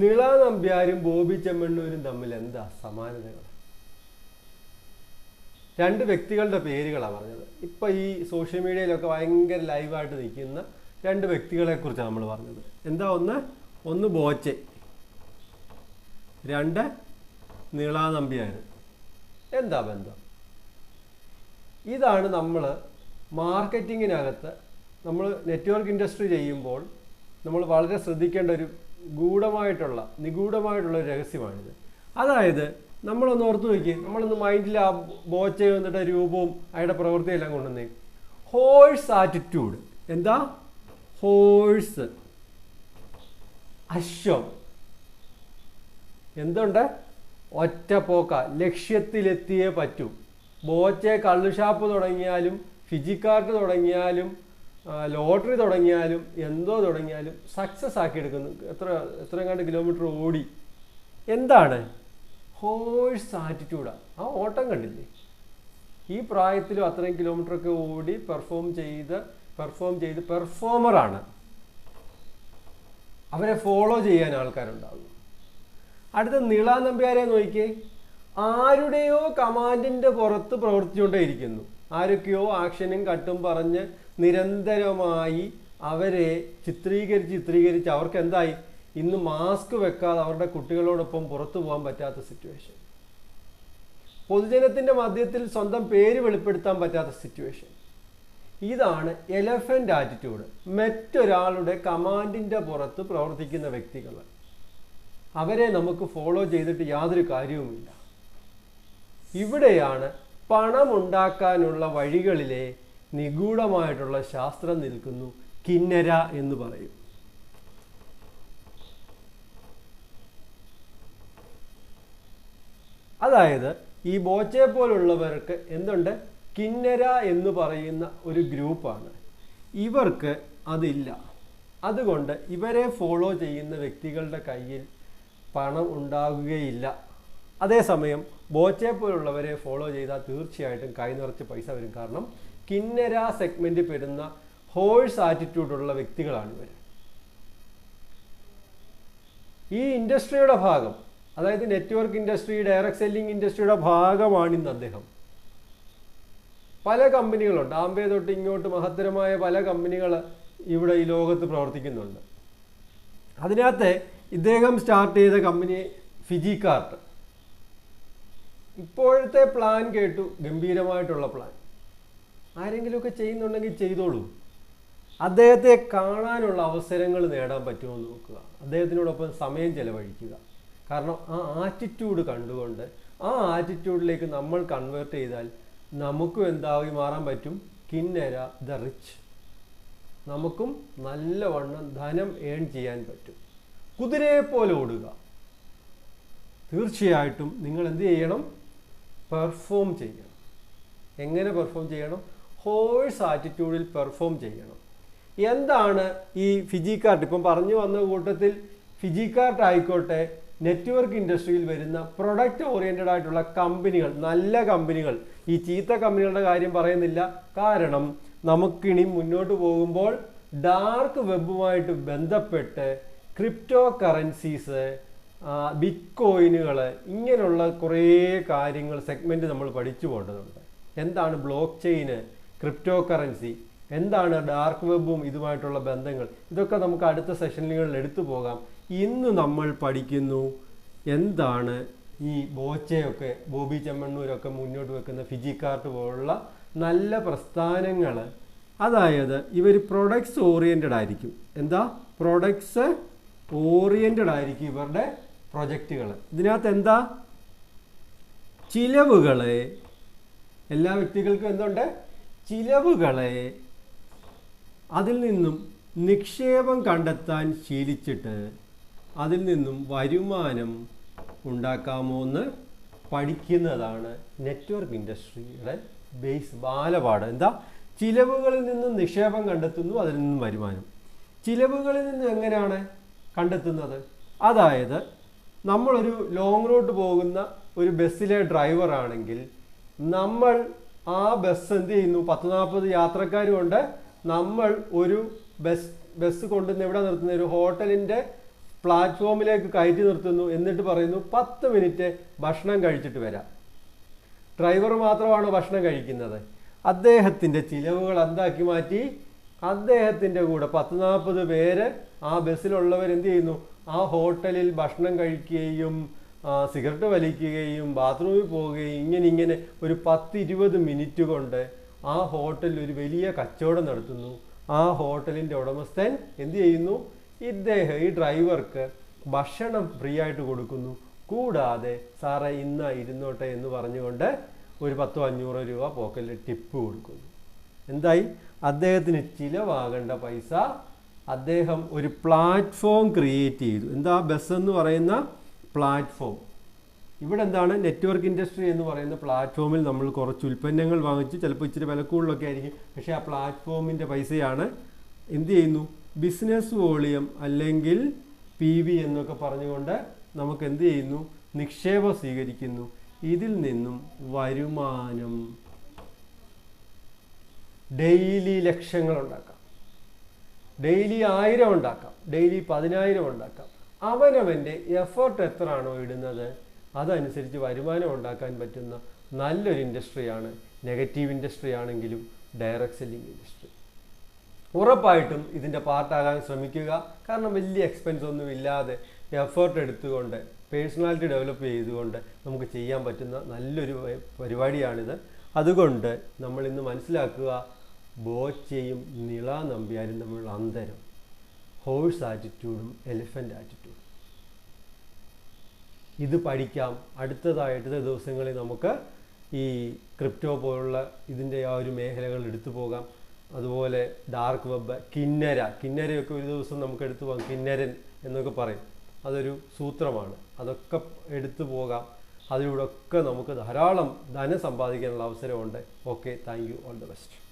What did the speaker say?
നിള നമ്പ്യാരും ബോബി ചെമ്മണ്ണൂരും തമ്മിൽ എന്താ സമാനതകൾ? രണ്ട് വ്യക്തികളുടെ പേരുകളാണ് പറഞ്ഞത്. ഇപ്പൊ ഈ സോഷ്യൽ മീഡിയയിലൊക്കെ ഭയങ്കര ലൈവായിട്ട് നിൽക്കുന്ന രണ്ട് വ്യക്തികളെ കുറിച്ചാണ് നമ്മൾ പറഞ്ഞത്. എന്താ ഒന്ന്? ഒന്ന് ബോച്ചെ. രണ്ട് നിള നമ്പ്യാർ എന്താ ബന്ധം? ഇതാണ് നമ്മൾ മാർക്കറ്റിങ്ങിനകത്ത് നമ്മൾ നെറ്റ്വർക്ക് ഇൻഡസ്ട്രി ചെയ്യുമ്പോൾ നമ്മൾ വളരെ ശ്രദ്ധിക്കേണ്ട ഒരു ഗൂഢമായിട്ടുള്ള നിഗൂഢമായിട്ടുള്ള രഹസ്യമാണിത്. അതായത് നമ്മളൊന്ന് ഓർത്തു നോക്കി നമ്മളൊന്ന് മൈൻഡിൽ ആ ബോച്ച വന്നിട്ട് രൂപവും അയാളുടെ പ്രവൃത്തിയെല്ലാം കൊണ്ടുവന്നേ ഹോഴ്സ് ആറ്റിറ്റ്യൂഡ് എന്താ? ഹോഴ്സ് അശ്വം. എന്തുണ്ട്? ഒറ്റ പോക്ക ലക്ഷ്യത്തിലെത്തിയേ പറ്റൂ. ബോച്ചെ കള്ളുഷാപ്പ് തുടങ്ങിയാലും ഫിജിക്കാർട്ട് തുടങ്ങിയാലും ലോട്ടറി തുടങ്ങിയാലും എന്തോ തുടങ്ങിയാലും സക്സസ് ആക്കി എടുക്കുന്നു എത്ര എത്ര കണ്ട് കിലോമീറ്റർ ഓടി. എന്താണ്? ഹോഴ്സ് ആറ്റിറ്റ്യൂഡാണ് ആ. ഓട്ടം കണ്ടില്ലേ? ഈ പ്രായത്തിലും അത്രയും കിലോമീറ്റർ ഒക്കെ ഓടി പെർഫോം ചെയ്ത് പെർഫോം ചെയ്ത് പെർഫോമറാണ് അവരെ ഫോളോ ചെയ്യാൻ ആൾക്കാരുണ്ടാകും അടുത്ത നിള നമ്പ്യാരെ നോക്കിയേ. ആരുടെയോ കമാൻഡിന്റെ പുറത്ത് പ്രവർത്തിച്ചുകൊണ്ടേയിരിക്കുന്നു. ആരൊക്കെയോ ആക്ഷനും കട്ടും പറഞ്ഞ് നിരന്തരമായി അവരെ ചിത്രീകരിച്ച് ചിത്രീകരിച്ച് അവർക്ക് എന്തായി ഇന്ന് മാസ്ക് വെക്കാതെ അവരുടെ കുട്ടികളോടൊപ്പം പുറത്തു പോകാൻ പറ്റാത്ത സിറ്റുവേഷൻ പൊതുജനത്തിന്റെ മധ്യത്തിൽ സ്വന്തം പേര് വെളിപ്പെടുത്താൻ പറ്റാത്ത സിറ്റുവേഷൻ ഇതാണ് എലഫന്റ് ആറ്റിറ്റ്യൂഡ് മറ്റൊരാളുടെ കമാൻഡിന്റെ പുറത്ത് പ്രവർത്തിക്കുന്ന വ്യക്തികൾ. അവരെ നമുക്ക് ഫോളോ ചെയ്തിട്ട് യാതൊരു കാര്യവുമില്ല. ഇവിടെയാണ് പണമുണ്ടാക്കാനുള്ള വഴികളിലെ നിഗൂഢമായിട്ടുള്ള ശാസ്ത്രം നിൽക്കുന്നു. കിന്നര എന്ന് പറയും. അതായത് ഈ ബോച്ചെ പോലുള്ളവർക്ക് എന്തുണ്ട്? കിന്നര എന്ന് പറയുന്ന ഒരു ഗ്രൂപ്പാണ്. ഇവർക്ക് അതില്ല. അതുകൊണ്ട് ഇവരെ ഫോളോ ചെയ്യുന്ന വ്യക്തികളുടെ കയ്യിൽ പണം ഉണ്ടാകുകയില്ല അതേസമയം ബോച്ചെ പോലുള്ളവരെ ഫോളോ ചെയ്താൽ തീർച്ചയായിട്ടും കൈ നിറച്ച് പൈസ വരും. കാരണം കിന്നര സെഗ്മെന്റിൽ പെടുന്ന ഹോഴ്സ് ആറ്റിറ്റ്യൂഡുള്ള വ്യക്തികളാണ് ഇവർ ഈ ഇൻഡസ്ട്രിയുടെ ഭാഗം അതായത് നെറ്റ്വർക്ക് ഇൻഡസ്ട്രി ഡയറക്ട് സെല്ലിംഗ് ഇൻഡസ്ട്രിയുടെ ഭാഗമാണ് ഇന്ന് അദ്ദേഹം. പല കമ്പനികളുണ്ട്. ആംബെ തൊട്ട് ഇങ്ങോട്ട് മഹത്തരമായ പല കമ്പനികൾ ഇവിടെ ഈ ലോകത്ത് പ്രവർത്തിക്കുന്നുണ്ട്. അതിനകത്ത് ഇദ്ദേഹം സ്റ്റാർട്ട് ചെയ്ത കമ്പനി ഫിജിക്കാർട്ട് ഇപ്പോഴത്തെ പ്ലാൻ കേട്ടു. ഗംഭീരമായിട്ടുള്ള പ്ലാൻ ആരെങ്കിലുമൊക്കെ ചെയ്യുന്നുണ്ടെങ്കിൽ ചെയ്തോളൂ. അദ്ദേഹത്തെ കാണാനുള്ള അവസരങ്ങൾ നേടാൻ പറ്റുമോ എന്ന് നോക്കുക. അദ്ദേഹത്തിനോടൊപ്പം സമയം ചെലവഴിക്കുക. കാരണം ആ ആറ്റിറ്റ്യൂഡ് കണ്ടുകൊണ്ട് ആ ആറ്റിറ്റ്യൂഡിലേക്ക് നമ്മൾ കൺവേർട്ട് ചെയ്താൽ നമുക്കും എന്തായി മാറാൻ പറ്റും? കിന്നര ദ റിച്ച് നമുക്കും നല്ലവണ്ണം ധനം ഏൺ ചെയ്യാൻ പറ്റും. കുതിരയെ പോലെ ഓടുക. തീർച്ചയായിട്ടും നിങ്ങൾ എന്ത് ചെയ്യണം? പെർഫോം ചെയ്യണം. എങ്ങനെ പെർഫോം ചെയ്യണം? ഹോഴ്സ് ആറ്റിറ്റ്യൂഡിൽ പെർഫോം ചെയ്യണം. എന്താണ് ഈ ഫിജി ഫിജിക്കാർട്ട് ഇപ്പം പറഞ്ഞു വന്ന കൂട്ടത്തിൽ ഫിജിക്കാർട്ട് ആയിക്കോട്ടെ നെറ്റ്വർക്ക് ഇൻഡസ്ട്രിയിൽ വരുന്ന പ്രൊഡക്റ്റ് ഓറിയന്റഡ് ആയിട്ടുള്ള കമ്പനികൾ നല്ല കമ്പനികൾ. ഈ ചീത്ത കമ്പനികളുടെ കാര്യം പറയുന്നില്ല. കാരണം നമുക്കിനി മുന്നോട്ട് പോകുമ്പോൾ ഡാർക്ക് വെബുമായിട്ട് ബന്ധപ്പെട്ട് ക്രിപ്റ്റോ കറൻസീസ് ബിറ്റ് കോയിനുകൾ ഇങ്ങനെയുള്ള കുറേ കാര്യങ്ങൾ സെഗ്മെന്റ് നമ്മൾ പഠിച്ചു പോകേണ്ടതുണ്ട്. എന്താണ് ബ്ലോക്ക് ചെയിന് ക്രിപ്റ്റോ കറൻസി എന്താണ് ഡാർക്ക് വെബും ഇതുമായിട്ടുള്ള ബന്ധങ്ങൾ? ഇതൊക്കെ നമുക്ക് അടുത്ത സെഷനുകളിൽ എടുത്തു പോകാം. ഇന്ന് നമ്മൾ പഠിക്കുന്നു എന്താണ് ഈ ബോച്ചയൊക്കെ ബോബി ചെമ്മണ്ണൂരൊക്കെ മുന്നോട്ട് വെക്കുന്ന ഫിജിക്കാർട്ട് പോലുള്ള നല്ല പ്രസ്ഥാനങ്ങൾ അതായത് ഇവർ പ്രൊഡക്ട്സ് ഓറിയന്റഡ് ആയിരിക്കും. എന്താ? പ്രൊഡക്ട്സ് ഓറിയന്റഡ് ആയിരിക്കും ഇവരുടെ പ്രൊജക്റ്റുകൾ ഇതിനകത്ത് എന്താ? ചിലവുകളെ. എല്ലാ വ്യക്തികൾക്കും എന്തുണ്ട്? ചിലവുകളെ. അതിൽ നിന്നും നിക്ഷേപം കണ്ടെത്താൻ ശീലിച്ചിട്ട് അതിൽ നിന്നും വരുമാനം ഉണ്ടാക്കാമോ എന്ന് പഠിക്കുന്നതാണ് നെറ്റ്വർക്ക് ഇൻഡസ്ട്രിയുടെ ബേസ് ബാലപാഠം. എന്താ? ചിലവുകളിൽ നിന്നും നിക്ഷേപം കണ്ടെത്തുന്നു അതിൽ നിന്നും വരുമാനം. ചിലവുകളിൽ നിന്നും എങ്ങനെയാണ് കണ്ടെത്തുന്നത്? അതായത് നമ്മളൊരു ലോങ് റൂട്ട് പോകുന്ന ഒരു ബസ്സിലെ ഡ്രൈവർ ആണെങ്കിൽ നമ്മൾ ആ ബസ് എന്ത് ചെയ്യുന്നു? പത്ത് നാൽപ്പത് യാത്രക്കാരുമുണ്ട് നമ്മൾ ഒരു ബസ് ബസ് കൊണ്ടുവന്ന് എവിടെ നിർത്തുന്ന? ഒരു ഹോട്ടലിന്റെ പ്ലാറ്റ്ഫോമിലേക്ക് കയറ്റി നിർത്തുന്നു. എന്നിട്ട് പറയുന്നു പത്ത് മിനിറ്റ് ഭക്ഷണം കഴിച്ചിട്ട് വരാം. ഡ്രൈവർ മാത്രമാണ് ഭക്ഷണം കഴിക്കുന്നത്? അദ്ദേഹത്തിന്റെ ചിലവുകൾ എന്താക്കി മാറ്റി? അദ്ദേഹത്തിന്റെ കൂടെ പത്ത് നാൽപ്പത് പേര് ആ ബസ്സിലുള്ളവർ എന്ത് ചെയ്യുന്നു? ആ ഹോട്ടലിൽ ഭക്ഷണം കഴിക്കുകയും സിഗരറ്റ് വലിക്കുകയും ബാത്റൂമിൽ പോവുകയും ഇങ്ങനെ ഇങ്ങനെ ഒരു പത്ത് ഇരുപത് മിനിറ്റ് കൊണ്ട് ആ ഹോട്ടലിൽ ഒരു വലിയ കച്ചവടം നടത്തുന്നു. ആ ഹോട്ടലിന്റെ ഉടമസ്ഥൻ എന്ത് ചെയ്യുന്നു? ഇദ്ദേഹം ഈ ഡ്രൈവർക്ക് ഭക്ഷണം ഫ്രീ ആയിട്ട് കൊടുക്കുന്നു. കൂടാതെ സാറേ ഇന്ന് ഇരുന്നോട്ടെ എന്ന് പറഞ്ഞുകൊണ്ട് ഒരു പത്തോ അഞ്ഞൂറോ രൂപ പോക്കറ്റിൽ ടിപ്പ് കൊടുക്കുന്നു. എന്തായി? അദ്ദേഹത്തിന് ചിലവാകേണ്ട പൈസ അദ്ദേഹം ഒരു പ്ലാറ്റ്ഫോം ക്രിയേറ്റ് ചെയ്തു. എന്താ ബസ് എന്ന് പറയുന്ന പ്ലാറ്റ്ഫോം ഇവിടെ എന്താണ് നെറ്റ്വർക്ക് ഇൻഡസ്ട്രി എന്ന് പറയുന്ന പ്ലാറ്റ്ഫോമിൽ നമ്മൾ കുറച്ച് ഉൽപ്പന്നങ്ങൾ വാങ്ങിച്ച് ചിലപ്പോൾ ഇച്ചിരി വില കൂടുതലൊക്കെ ആയിരിക്കും. പക്ഷേ ആ പ്ലാറ്റ്ഫോമിന്റെ പൈസയാണ് എന്ത് ചെയ്യുന്നു? ബിസിനസ് വോളിയം അല്ലെങ്കിൽ പി വി എന്നൊക്കെ പറഞ്ഞുകൊണ്ട് നമുക്ക് എന്ത് ചെയ്യുന്നു? നിക്ഷേപം സ്വീകരിക്കുന്നു. ഇതിൽ നിന്നും വരുമാനം. ഡെയിലി ലക്ഷങ്ങൾ ഉണ്ടാക്കാം. ഡെയിലി ആയിരം ഉണ്ടാക്കാം. ഡെയിലി പതിനായിരം ഉണ്ടാക്കാം. അവനവന്റെ എഫേർട്ട് എത്രയാണോ ഇടുന്നത് അതനുസരിച്ച് വരുമാനം ഉണ്ടാക്കാൻ പറ്റുന്ന നല്ലൊരു ഇൻഡസ്ട്രിയാണ് നെഗറ്റീവ് ഇൻഡസ്ട്രി ആണെങ്കിലും ഡയറക്റ്റ് സെല്ലിംഗ് ഇൻഡസ്ട്രി ഉറപ്പായിട്ടും ഇതിന്റെ പാർട്ടാകാൻ ശ്രമിക്കുക. കാരണം വലിയ എക്സ്പെൻസ് ഒന്നും ഇല്ലാതെ എഫേർട്ട് എടുത്തുകൊണ്ട് പേഴ്സണാലിറ്റി ഡെവലപ്പ് ചെയ്തുകൊണ്ട് നമുക്ക് ചെയ്യാൻ പറ്റുന്ന നല്ലൊരു പരിപാടിയാണിത്. അതുകൊണ്ട് നമ്മൾ ഇന്ന് മനസ്സിലാക്കുക ബോച്ചയും നിള നമ്പ്യാരും തമ്മിലുള്ള അന്തരം ഹോഴ്സ് ആറ്റിറ്റ്യൂഡും എലിഫന്റ് ആറ്റിറ്റ്യൂഡും ഇത് പഠിക്കാം. അടുത്തതായി അടുത്ത ദിവസങ്ങളിൽ നമുക്ക് ഈ ക്രിപ്റ്റോ പോലുള്ള ഇതിന്റെ ആ ഒരു മേഖലകൾ എടുത്തു പോകാം. അതുപോലെ ഡാർക്ക് വെബ് കിന്നര. കിന്നരയൊക്കെ ഒരു ദിവസം നമുക്ക് എടുത്തു പോകാം. കിന്നരൻ എന്നൊക്കെ പറയും. അതൊരു സൂത്രമാണ്. അതൊക്കെ എടുത്തു പോകാം. അതിലൂടെ ഒക്കെ നമുക്ക് ധാരാളം ധനം സമ്പാദിക്കാനുള്ള അവസരമുണ്ട്. Okay thank you all the best